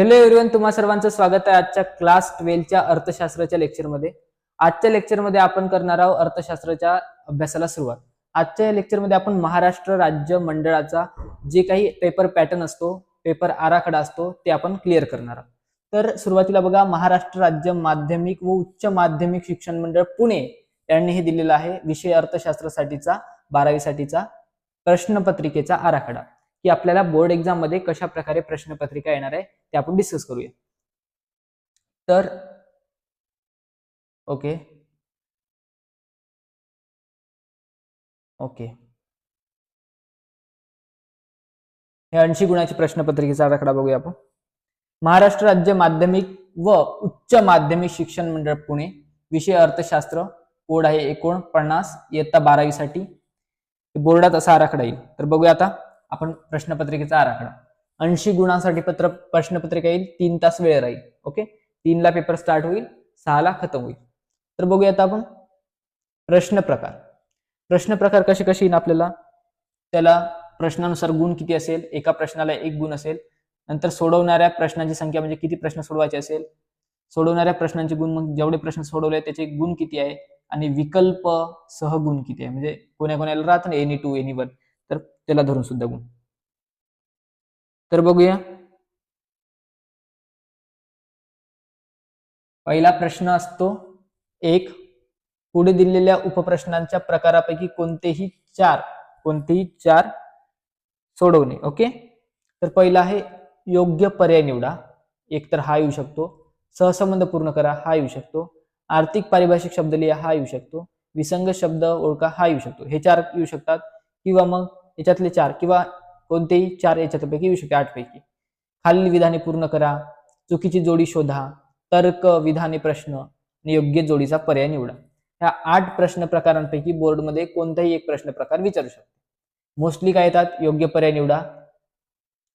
Hello everyone तुम्हा सर्वांचं स्वागत आहे आजच्या क्लास ट्वेल्वच्या अर्थशास्त्राच्या लेक्चरमध्ये आजच्या लेक्चरमध्ये आपण करणार आहोत अर्थशास्त्राच्या अभ्यासाला सुरुवात. आजच्या लेक्चरमध्ये आपण महाराष्ट्र राज्य मंडळाचा जे काही पेपर पॅटर्न असतो पेपर आराखडा असतो ते आपण क्लिअर करणार आहोत. तर सुरुवातीला बघा महाराष्ट्र राज्य माध्यमिक व उच्च माध्यमिक शिक्षण मंडळ पुणे यांनी हे दिलेलं आहे. विषय अर्थशास्त्रासाठीचा बारावीसाठीचा प्रश्नपत्रिकेचा आराखडा. की आपल्याला बोर्ड एक्झाममध्ये कशा प्रकारे प्रश्नपत्रिका येणार आहे ते आपण डिस्कस करूया. तर ओके ओके हे ऐंशी गुणाची प्रश्नपत्रिकेचा आराखडा बघूया आपण. महाराष्ट्र राज्य माध्यमिक व उच्च माध्यमिक शिक्षण मंडळ पुणे. विषय अर्थशास्त्र कोड आहे एकोणपन्नास इयत्ता बारावीसाठी. बोर्डात असा आराखडा येईल. तर बघूया आता. आपण प्रश्नपत्रिकेचा आराखडा. ऐंशी गुणांसाठी पत्र प्रश्नपत्रिका येईल तीन तास वेळ राहील ओके? तीनला पेपर स्टार्ट होईल सहाला खतम होईल. तर बघूया आता आपण प्रश्न प्रकार. प्रश्न प्रकार कसे कसे येईल आपल्याला? त्याला प्रश्नानुसार गुण किती असेल? एका प्रश्नाला एक गुण असेल. नंतर सोडवणाऱ्या प्रश्नांची संख्या म्हणजे किती प्रश्न सोडवायचे असेल? सोडवणाऱ्या प्रश्नांचे गुण मग जेवढे प्रश्न सोडवले त्याचे गुण किती आहे? आणि विकल्प सह गुण किती आहे? म्हणजे कोण्या कोणाला राहत? नाही एनी टू एनी वन त्याला धरून सुद्धा गुण. तर बघूया. पहिला प्रश्न असतो एक पुढे दिलेल्या उपप्रश्नांच्या प्रकारापैकी कोणतेही चार कोणतेही चार सोडवणे ओके? तर पहिला आहे योग्य पर्याय निवडा. एक तर हा येऊ शकतो. सहसंबंध पूर्ण करा हा येऊ शकतो. आर्थिक पारिभाषिक शब्द लिहा हा येऊ शकतो. विसंग शब्द ओळखा हा येऊ शकतो. हे चार येऊ शकतात. किंवा मग याच्यातले चार किंवा कोणतेही चार याच्यापैकी येऊ शकते आठ खालील विधाने पूर्ण करा चुकीची जोडी शोधा तर्क विधाने प्रश्न आणि योग्य जोडीचा पर्याय निवडा. ह्या आठ प्रश्न प्रकारांपैकी बोर्डमध्ये कोणताही एक प्रश्न प्रकार विचारू शकतो. मोस्टली काय येतात? योग्य पर्याय निवडा.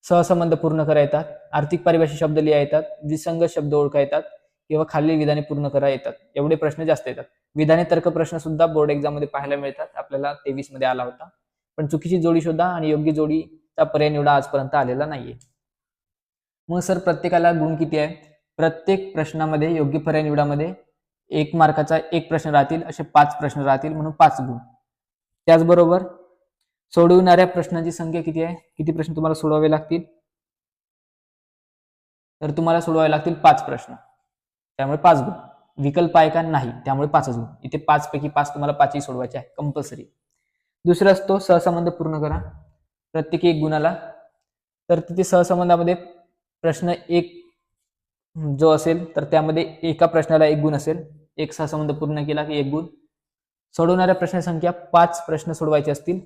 सहसंबंध पूर्ण करा येतात. आर्थिक पारिभाषिक शब्द लिहा येतात. विसंग शब्द ओळखा येतात. किंवा खालील विधाने पूर्ण करा येतात. एवढे प्रश्न जास्त येतात. विधाने तर्क प्रश्न सुद्धा बोर्ड एक्झाममध्ये पाहायला मिळतात. आपल्याला तेवीसमध्ये आला होता. पण चुकीची जोडी शोधा आणि योग्य जोडीचा पर्याय निवडा आजपर्यंत आलेला नाहीये. मग सर प्रत्येकाला गुण किती आहे? प्रत्येक प्रश्नामध्ये योग्य पर्याय निवडामध्ये एक मार्काचा एक प्रश्न राहतील असे पाच प्रश्न राहतील म्हणून पाच गुण. त्याचबरोबर सोडविणाऱ्या प्रश्नांची संख्या किती आहे? किती प्रश्न तुम्हाला सोडवावे लागतील? तर तुम्हाला सोडवावे लागतील पाच प्रश्न. त्यामुळे पाच गुण. विकल्प आहे का? नाही. त्यामुळे पाचच गुण. इथे पाच पैकी पाच तुम्हाला पाचही सोडवायचे आहे. कंपल्सरी. दुसरा असतो सहसंबंध पूर्ण करा. प्रत्येकी एक गुणाला. तर तिथे सहसंबंधामध्ये प्रश्न एक जो असेल तर त्यामध्ये एका प्रश्नाला एक गुण असेल. एक सहसंबंध पूर्ण केला की एक गुण. सोडवणाऱ्या प्रश्नसंख्या पाच प्रश्न सोडवायचे असतील.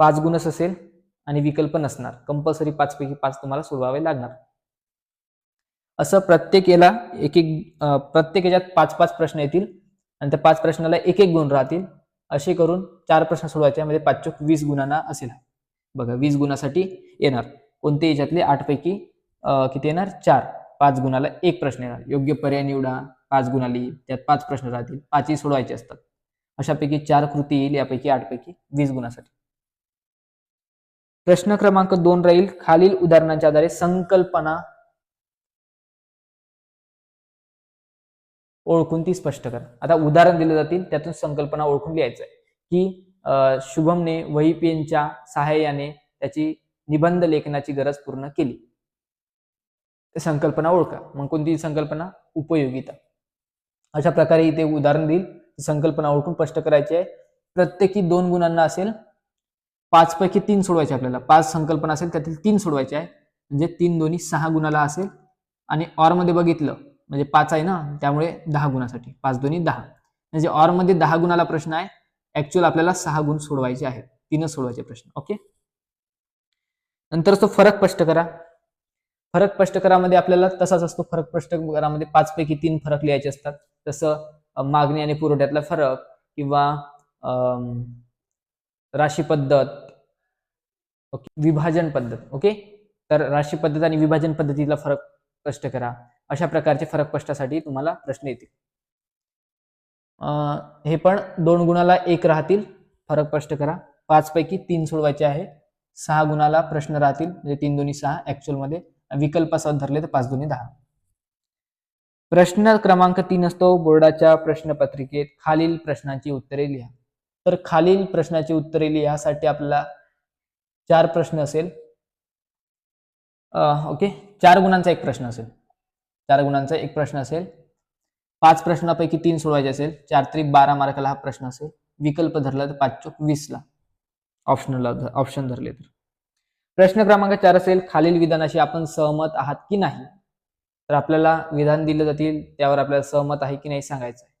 पाच गुणच असेल आणि विकल्प नसणार. कंपल्सरी पाचपैकी पाच तुम्हाला सोडवावे लागणार. असं प्रत्येक याला एक एक प्रत्येक याच्यात पाच पाच प्रश्न येतील आणि त्या पाच प्रश्नाला एक एक गुण राहतील. असे करून चार प्रश्न सोडवायचे. म्हणजे पाच चोक वीस गुणांना असेल. बघा वीस गुणासाठी येणार. कोणते याच्यातले? आठपैकी किती येणार? चार. पाच गुणाला एक प्रश्न येणार. योग्य पर्याय निवडा. पाच गुणाली. त्यात पाच प्रश्न राहतील. पाचही सोडवायचे असतात. अशापैकी चार कृती येईल. यापैकी आठ पैकी वीस गुणासाठी. प्रश्न क्रमांक दोन राहील. खालील उदाहरणांच्या आधारे संकल्पना ओळखून ती स्पष्ट करा. आता उदाहरण दिले जातील त्यातून संकल्पना ओळखून लिहायचं आहे की शुभमने वही पेनच्या सहाय्याने त्याची निबंध लेखनाची गरज पूर्ण केली. संकल्पना ओळखा. मग कोणती संकल्पना? उपयोगिता. अशा प्रकारे इथे उदाहरण देईल. संकल्पना ओळखून स्पष्ट करायची आहे. प्रत्येकी दोन गुणांना असेल पाच पैकी तीन सोडवायचे आपल्याला. पाच संकल्पना असेल त्यातील तीन सोडवायचे आहे. म्हणजे तीन दोन्ही सहा गुणाला असेल. आणि ऑरमध्ये बघितलं म्हणजे पाच आहे ना त्यामुळे दहा गुणासाठी. पाच दोन्ही दहा. म्हणजे ऑरमध्ये दहा गुणाला प्रश्न आहे ऍक्च्युअल आपल्याला सहा गुण सोडवायचे आहेत. तीनच सोडवायचे प्रश्न ओके नंतर तो फरक स्पष्ट करा फरक स्पष्ट करामध्ये आपल्याला तसाच असतो फरक स्पष्ट करामध्ये पाच पैकी तीन फरक लिहायचे असतात. जसं मागणी आणि पुरवठ्यातला फरक किंवा राशी पद्धत ओके विभाजन पद्धत ओके? तर राशी पद्धत आणि विभाजन पद्धतीतला फरक स्पष्ट करा अशा प्रकारचे फरक स्पष्टासाठी तुम्हाला प्रश्न येतील. हे पण दोन गुणाला एक राहतील. फरक स्पष्ट करा. पाच पैकी तीन सोडवायचे आहे. सहा गुणाला प्रश्न राहतील. म्हणजे तीन दोन्ही सहा ऍक्च्युअलमध्ये. विकल्पासह धरले तर पाच दोन्ही दहा. प्रश्न क्रमांक तीन असतो. बोर्डाच्या प्रश्नपत्रिकेत खालील प्रश्नांची उत्तरे लिहा. तर खालील प्रश्नाची उत्तरे लिहासाठी आपल्याला चार प्रश्न असेल. ओके. चार गुणांचा एक प्रश्न असेल. चार गुणांचा एक प्रश्न असेल. पाच प्रश्नापैकी तीन सोडवायचे असेल. चार तरी बारा मार्काला हा प्रश्न असेल. विकल्प धरला तर पाच चोक वीसला ऑप्शनला ऑप्शन धरले तर. प्रश्न क्रमांक चार असेल. खालील विधानाशी आपण सहमत आहात की नाही? तर आपल्याला विधान दिलं जातील. त्यावर आपल्याला सहमत आहे की नाही सांगायचं आहे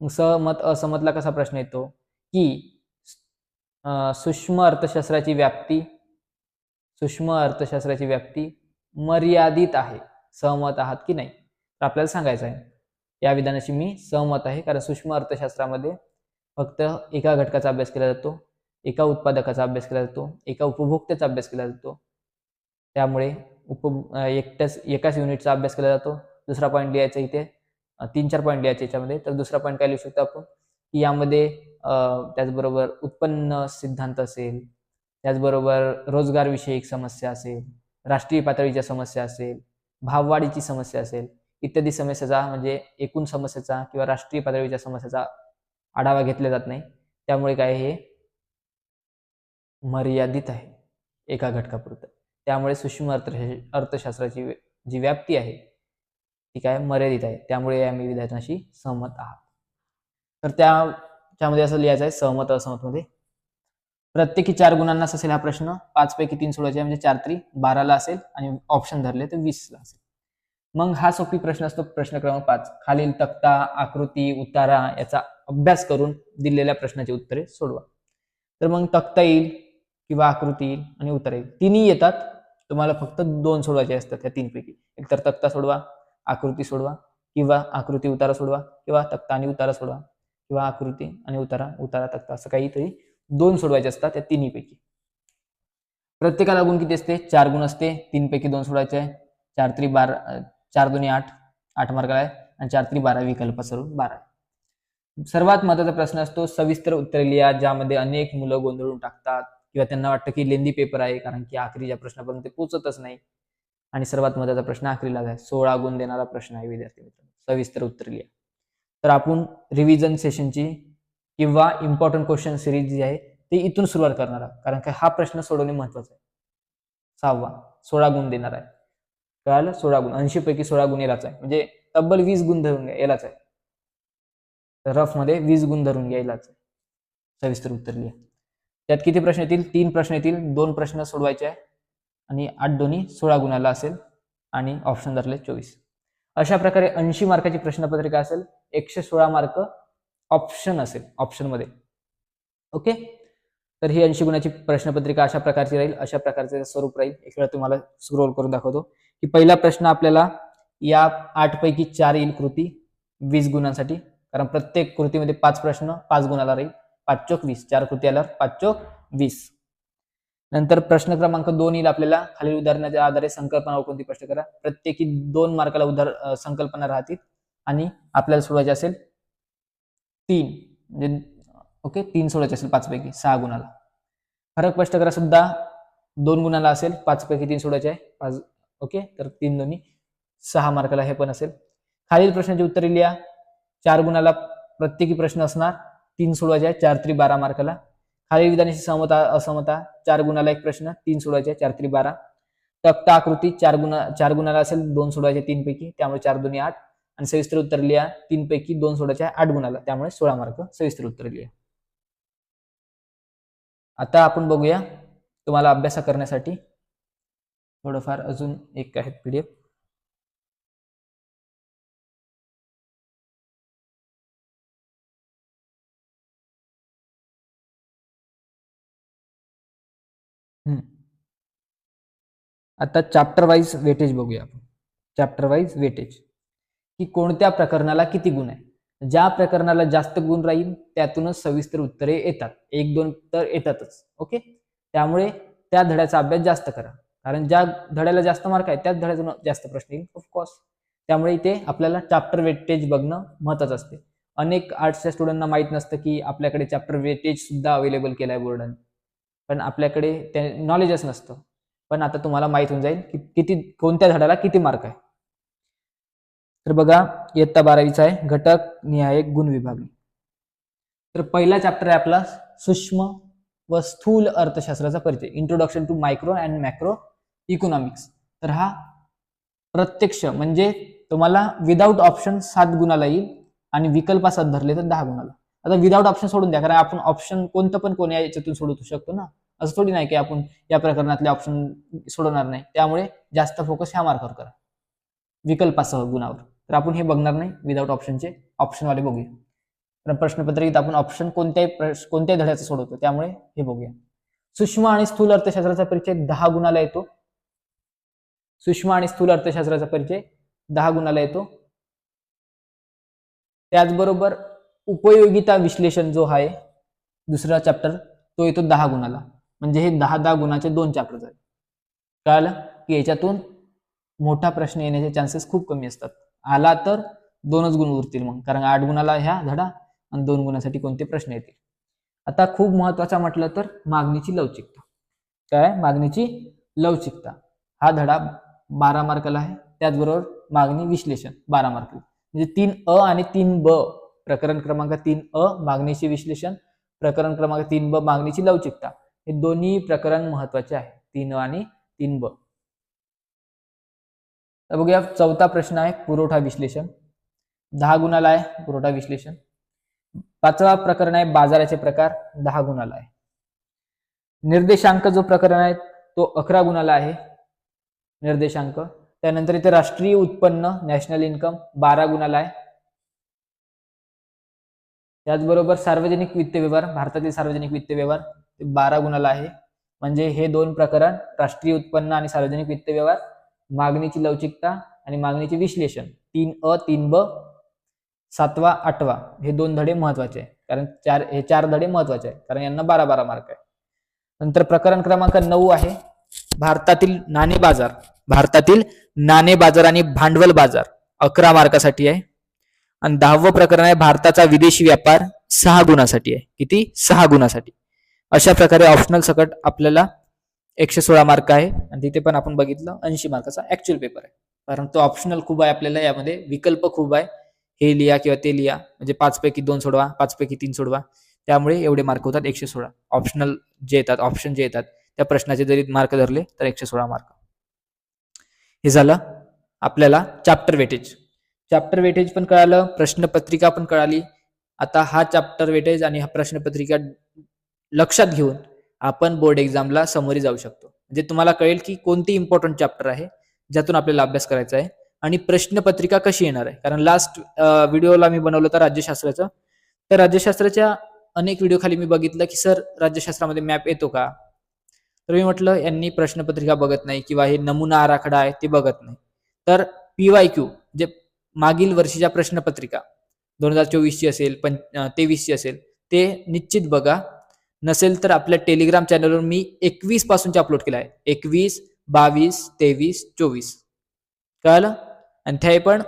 मग सहमत असहमतला कसा प्रश्न येतो? की सूक्ष्म अर्थशास्त्राची व्याप्ती सूक्ष्म अर्थशास्त्राची व्याप्ती मर्यादित आहे. सहमत आहात की नाही? तर आपल्याला सांगायचं आहे. या विधानाशी मी सहमत आहे. कारण सूक्ष्म अर्थशास्त्रामध्ये फक्त एका घटकाचा अभ्यास केला जातो एका उत्पादकाचा अभ्यास केला जातो एका उपभोक्त्याचा अभ्यास केला जातो. त्यामुळे उप एकट्याच एकाच युनिटचा अभ्यास केला जातो. दुसरा पॉईंट लिहायचा इथे. तीन चार पॉईंट लिहायचे याच्यामध्ये. तर दुसरा पॉईंट काय लिहू शकतो आपण? की यामध्ये त्याचबरोबर उत्पन्न सिद्धांत असेल त्याचबरोबर रोजगारविषयक समस्या असेल राष्ट्रीय पातळीच्या समस्या असेल भाववाढीची समस्या असेल इत्यादी समस्याचा म्हणजे एकूण समस्याचा किंवा राष्ट्रीय पातळीच्या समस्याचा आढावा घेतला जात नाही. त्यामुळे काय हे? मर्यादित आहे. एका घटकापुरतं. त्यामुळे सूक्ष्म अर्थ अर्थशास्त्राची जी व्याप्ती आहे ती काय? मर्यादित आहे. त्यामुळे आम्ही विद्यार्थ्यांशी सहमत आहात. तर त्याच्यामध्ये असं लिहायचं आहे सहमत असहमतमध्ये प्रत्येकी चार गुणांनाच असेल हा प्रश्न. पाच पैकी तीन सोडायचे म्हणजे चार तरी बाराला असेल आणि ऑप्शन धरले तर वीसला असेल. मग हा सोपी प्रश्न असतो प्रश्न क्रमांक पाच. खालील तक्ता आकृती उतारा याचा अभ्यास करून दिलेल्या प्रश्नाची उत्तरे सोडवा. तर मग तक्ता येईल किंवा आकृती येईल आणि उत्तर येईल. तिन्ही येतात तुम्हाला फक्त दोन सोडवायचे असतात त्या तीनपैकी. एकतर तक्ता सोडवा आकृती सोडवा किंवा आकृती उतारा सोडवा किंवा तक्ता आणि उतारा सोडवा किंवा आकृती आणि उतारा उतारा तक्ता असं काहीतरी दोन सोडवायचे असतात त्या तिन्हीपैकी. प्रत्येकाला गुण किती असते? चार गुण असते. तीन पैकी दोन सोडवायचे आहे. चार त्री बारा चार दोन्ही आठ आठ मार्काला आहे. आणि चार तरी बारा विकल्प सरून बारा सर्वात महत्त्वाचा प्रश्न असतो सविस्तर उत्तर लिहा ज्यामध्ये अनेक मुलं गोंधळून टाकतात किंवा त्यांना वाटतं की लेंदी पेपर आहे कारण की आखरीच्या प्रश्नापर्यंत ते पोचतच नाही. आणि सर्वात महत्त्वाचा प्रश्न आखरीला आहे. सोळा गुण देणारा प्रश्न आहे विद्यार्थी मित्रांनो. सविस्तर उत्तर लिहा. तर आपण रिव्हिजन सेशनची किंवा इम्पॉर्टंट क्वेश्चन सिरीज जी आहे ती इथून सुरुवात करणार आहोत. कारण की हा प्रश्न सोडवणे महत्त्वाचा आहे. सहावा सोळा गुण देणार आहे. कळालं? सोळा गुण. ऐंशी पैकी सोळा गुण यालाच आहे. म्हणजे तब्बल वीस गुण धरून घ्या यालाच आहे. रफमध्ये वीस गुण धरून घ्या यालाच आहे. सविस्तर उत्तर लिहा. त्यात किती प्रश्न येतील? तीन प्रश्न येतील. दोन प्रश्न सोडवायचे आहे. आणि आठ दोन्ही सोळा गुणाला असेल. आणि ऑप्शन धरले चोवीस. अशा प्रकारे ऐंशी मार्काची प्रश्नपत्रिका असेल. एकशे सोळा मार्क ऑप्शन असेल ऑप्शनमध्ये. ओके? तर ही ऐंशी गुणाची प्रश्नपत्रिका अशा प्रकारची राहील अशा प्रकारचे स्वरूप राहील. एक वेळा तुम्हाला स्क्रोल करून दाखवतो. की पहिला प्रश्न आपल्याला या आठ पैकी चार येईल कृती वीस गुणांसाठी कारण प्रत्येक कृतीमध्ये पाच प्रश्न पाच गुणाला राहील. पाच चोक वीस चार कृती आल्यावर पाच चोक वीस. नंतर प्रश्न क्रमांक दोन येईल आपल्याला. खालील उदाहरणाच्या आधारे संकल्पनावर कोणती प्रश्न करा. प्रत्येकी दोन मार्काला उदाहर संकल्पना राहतील आणि आपल्याला सोडवायचे असेल तीन. म्हणजे ओके तीन सोडायचे असेल पाचपैकी सहा गुणाला. फरक स्पष्ट करा सुद्धा. दोन गुणाला असेल पाचपैकी तीन सोडायचे आहे. पाच ओके तर तीन दोन्ही. सहा मार्काला हे पण असेल. खालील प्रश्नाची उत्तरे लिहा. चार गुणाला प्रत्येकी प्रश्न असणार. तीन सोडवायचे आहे चार त्री बारा मार्काला. खालील विधानाची समता असमता. चार गुणाला एक प्रश्न तीन सोडवायचे चार त्री बारा. तक्ता आकृती चार गुणा चार गुणाला असेल दोन सोडवायचे तीन पैकी त्यामुळे चार दोन्ही आठ. आणि सविस्तर उत्तर लिहा. तीन पैकी दोन सोडाच्या आठ गुणाला. त्यामुळे सोळा मार्क सविस्तर उत्तर लिहा. आता आपण बघूया तुम्हाला अभ्यास करण्यासाठी. थोडंफार अजून एक आहेत पीडीएफ आता चॅप्टर वाईज वेटेज बघूया आपण. चॅप्टर वाईज वेटेज की कोणत्या प्रकरणाला किती गुण आहे ज्या प्रकरणाला जास्त गुण राहील त्यातूनच सविस्तर उत्तरे येतात. एक दोन तर येतातच. ओके? त्यामुळे त्या धड्याचा अभ्यास जास्त करा. कारण ज्या धड्याला जास्त मार्क आहे त्याच धड्यातून जास्त प्रश्न येईल ऑफकोर्स त्यामुळे इथे आपल्याला चॅप्टर वेटेज बघणं महत्वाचं असते. अनेक आर्ट्सच्या स्टुडंटना माहीत नसतं की आपल्याकडे चॅप्टर वेटेज सुद्धा अवेलेबल केलं आहे बोर्डाने पण आपल्याकडे ते नॉलेजच नसतं. पण आता तुम्हाला माहीत होऊन जाईल की किती कोणत्या धड्याला किती मार्क आहे. तर बघा इयत्ता बारावीचा आहे घटक निहाय गुण विभागणी तर पहिला चॅप्टर आहे आपला सूक्ष्म व स्थूल अर्थशास्त्राचा परिचय. Introduction to micro and macro economics तर हा प्रत्यक्ष म्हणजे तुम्हाला विदाऊट ऑप्शन सात गुणाला येईल आणि विकल्प सात धरले तर दहा गुणाला. आता विदाऊट ऑप्शन सोडून द्या कारण आपण ऑप्शन कोणतं पण कोणी याच्यातून सोडवू शकतो ना. असं थोडी नाही की आपण या प्रकरणातले ऑप्शन सोडवणार नाही. त्यामुळे जास्त फोकस ह्या मार्कावर करा. विकल्पासह गुणावर. तर आपण हे बघणार नाही विदाऊट ऑप्शनचे ऑप्शनवाले बघूया. कारण प्रश्नपत्रिकेत आपण ऑप्शन कोणत्याही प्रश- कोणत्याही धड्याचं सोडवतो त्यामुळे हे बघूया. सूक्ष्म आणि स्थूल अर्थशास्त्राचा परिचय दहा गुणाला येतो. सूक्ष्म आणि स्थूल अर्थशास्त्राचा परिचय दहा गुणाला येतो. त्याचबरोबर उपयोगिता विश्लेषण जो आहे दुसरा चॅप्टर तो येतो दहा गुणाला. म्हणजे हे दहा दहा गुणाचे दोन चॅप्टर झाले कळालं? की याच्यातून मोठा प्रश्न येण्याचे चान्सेस खूप कमी असतात. आला तर दोनच गुण उरतील मग. कारण आठ गुणाला ह्या धडा आणि दोन गुणासाठी कोणते प्रश्न येतील? आता खूप महत्त्वाचा म्हटलं तर मागणीची लवचिकता. काय? मागणीची लवचिकता. हा धडा बारा मार्काला आहे. त्याचबरोबर मागणी विश्लेषण बारा मार्काला. म्हणजे तीन अ आणि तीन ब प्रकरण क्रमांक तीन अ मागणीचे विश्लेषण प्रकरण क्रमांक तीन ब मागणीची लवचिकता. हे दोन्ही प्रकरण महत्त्वाचे आहे. तीन अ आणि तीन ब. तर बघूया चौथा प्रश्न आहे पुरवठा विश्लेषण. दहा गुणाला आहे पुरवठा विश्लेषण. पाचवा प्रकरण आहे बाजाराचे प्रकार दहा गुणाला आहे. निर्देशांक जो प्रकरण आहे तो अकरा गुणाला आहे निर्देशांक. त्यानंतर इथे राष्ट्रीय उत्पन्न नॅशनल इन्कम बारा गुणाला आहे. त्याचबरोबर सार्वजनिक वित्त व्यवहार भारतातील सार्वजनिक वित्त व्यवहार ते बारा गुणाला आहे. म्हणजे हे दोन प्रकरण राष्ट्रीय उत्पन्न आणि सार्वजनिक वित्त व्यवहार मागणीची लवचिकता आणि मागणीचे विश्लेषण. तीन अ तीन ब सातवा आठवा. हे दोन धडे महत्त्वाचे आहे कारण चार हे चार धडे महत्त्वाचे आहे कारण यांना बारा बारा मार्क आहे नंतर प्रकरण क्रमांक नऊ आहे. भारतातील नाणे बाजार. भारतातील नाणे बाजार आणि भांडवल बाजार. अकरा मार्कासाठी आहे. आणि दहावं प्रकरण आहे भारताचा विदेशी व्यापार सहा गुणासाठी आहे. किती? सहा गुणासाठी. अशा प्रकारे ऑप्शनल सकट आपल्याला एकशे सोळा मार्क आहे. आणि तिथे पण आपण बघितलं ऐंशी मार्काचा ऍक्च्युअल पेपर आहे. कारण तो ऑप्शनल खूप आहे आपल्याला यामध्ये विकल्प खूप आहे. हे लिहा किंवा ते लिहा. म्हणजे पाच पैकी दोन सोडवा पाच पैकी तीन सोडवा. त्यामुळे एवढे मार्क होतात एकशे सोळा. ऑप्शनल जे येतात ऑप्शन जे येतात त्या प्रश्नाचे जरी मार्क धरले तर एकशे सोळा मार्क हे झालं आपल्याला चॅप्टर वेटेज चॅप्टर वेटेज पण कळालं प्रश्नपत्रिका पण कळाली. आता हा चॅप्टर वेटेज आणि हा प्रश्नपत्रिका लक्षात घेऊन आपण बोर्ड एक्झामला समोरी जाऊ शकतो. म्हणजे तुम्हाला कळेल की कोणती इम्पॉर्टंट चॅप्टर आहे ज्यातून आपल्याला अभ्यास करायचा आहे आणि प्रश्नपत्रिका कशी येणार आहे. कारण लास्ट व्हिडिओला मी बनवलं होतं राज्यशास्त्राचं. तर राज्यशास्त्राच्या अनेक व्हिडिओ खाली मी बघितलं की सर राज्यशास्त्रामध्ये मॅप येतो का? तर मी म्हटलं यांनी प्रश्नपत्रिका बघत नाही किंवा हे नमुना आराखडा आहे ते बघत नाही. तर पी वाय क्यू जे मागील वर्षीच्या प्रश्नपत्रिका दोन हजार चोवीसची असेल पण तेवीसची असेल ते निश्चित बघा. नसेल तर आपल्या टेलिग्राम चॅनलवर मी एकवीस पासूनचे अपलोड केला आहे. एकवीस बावीस तेवीस चोवीस. कळालं? आणि ते पण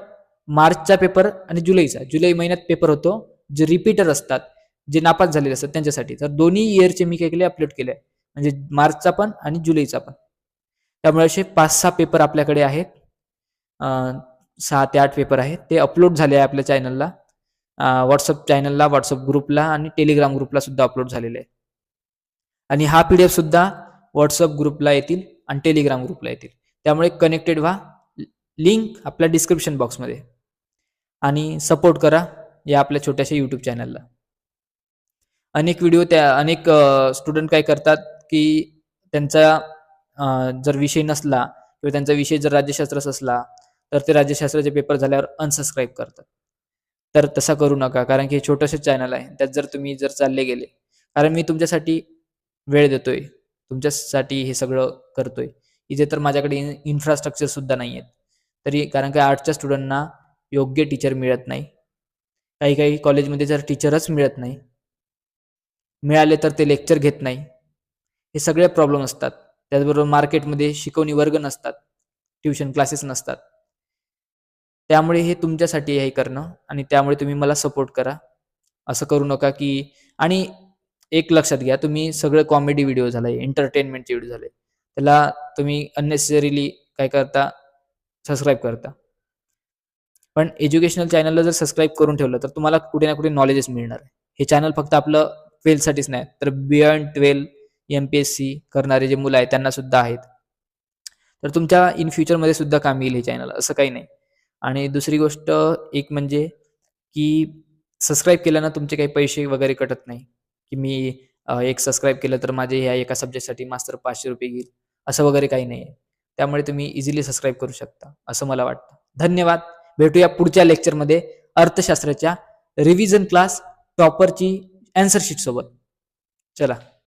मार्चचा पेपर आणि जुलैचा. जुलै महिन्यात पेपर होतो जे रिपीटर असतात जे नापास झालेले असतात त्यांच्यासाठी. तर दोन्ही इयरचे मी काय केले? अपलोड केले आहे. म्हणजे मार्चचा पण आणि जुलैचा पण. त्यामुळे असे पाच सहा पेपर आपल्याकडे आहेत. सहा ते आठ पेपर आहेत. ते अपलोड झाले आहे आपल्या चॅनलला व्हॉट्सअप चॅनलला व्हॉट्सअप ग्रुपला आणि टेलिग्राम ग्रुपला सुद्धा अपलोड झालेले आहे आणि हा पी डी सुद्धा व्हॉट्सअप ग्रुपला येतील आणि टेलिग्राम ग्रुपला येतील. त्यामुळे कनेक्टेड व्हा. लिंक आपल्या डिस्क्रिप्शन बॉक्समध्ये आणि सपोर्ट करा या आपल्या छोट्याशा यूट्यूब चॅनलला अनेक व्हिडिओ त्या अनेक स्टुडंट काय करतात की त्यांचा जर विषय नसला किंवा त्यांचा विषय जर राज्यशास्त्रच असला तर ते राज्यशास्त्राचे पेपर झाल्यावर अनसबस्क्राईब करतात. तर तसा करू नका कारण की हे छोटंसं चॅनल आहे. त्यात जर तुम्ही जर चालले गेले. कारण मी तुमच्यासाठी वेळ देतोय. तुमच्यासाठी हे सगळं करतोय. इथे तर माझ्याकडे इन्फ्रास्ट्रक्चर सुद्धा नाही आहेत तरी कारण काय आर्टच्या स्टुडंटना योग्य टीचर मिळत नाही. काही काही कॉलेजमध्ये जर टीचरच मिळत नाही मिळाले तर ते लेक्चर घेत नाही. हे सगळे प्रॉब्लेम असतात. त्याचबरोबर मार्केटमध्ये शिकवणी वर्ग नसतात. ट्युशन क्लासेस नसतात. त्यामुळे हे तुमच्यासाठी हे करणं आणि त्यामुळे तुम्ही मला सपोर्ट करा. असं करू नका की आणि एक लक्षात घ्या तुम्ही सगळं कॉमेडी व्हिडिओ झालाय एंटरटेनमेंटचे व्हिडिओ झाले. त्याला तुम्ही अननेसेसरीली काय करता? सबस्क्राईब करता. पण एज्युकेशनल चॅनलला जर सबस्क्राईब करून ठेवलं तर तुम्हाला कुठे ना कुठे नॉलेजेस मिळणार आहे. हे चॅनल फक्त आपलं ट्वेल्थसाठीच नाही तर beyond twelve M P S C करणारे जे मुलं आहेत त्यांना सुद्धा आहेत. तर तुमच्या इन फ्युचरमध्ये सुद्धा काम येईल हे चॅनल असं काही नाही. आणि दुसरी गोष्ट एक म्हणजे की सबस्क्राईब केल्यानं तुमचे काही पैसे वगैरे कटत नाही. की मी एक सबस्क्राईब केलं तर माझे ह्या एका सब्जेक्टसाठी मास्तर पाचशे रुपये घेईल असं वगैरे काही नाही त्यामुळे तुम्ही इझिली सबस्क्राईब करू शकता असं मला वाटतं. धन्यवाद. भेटूया पुढच्या लेक्चरमध्ये अर्थशास्त्राच्या रिव्हिजन क्लास टॉपरची अँसर शीट सोबत. चला.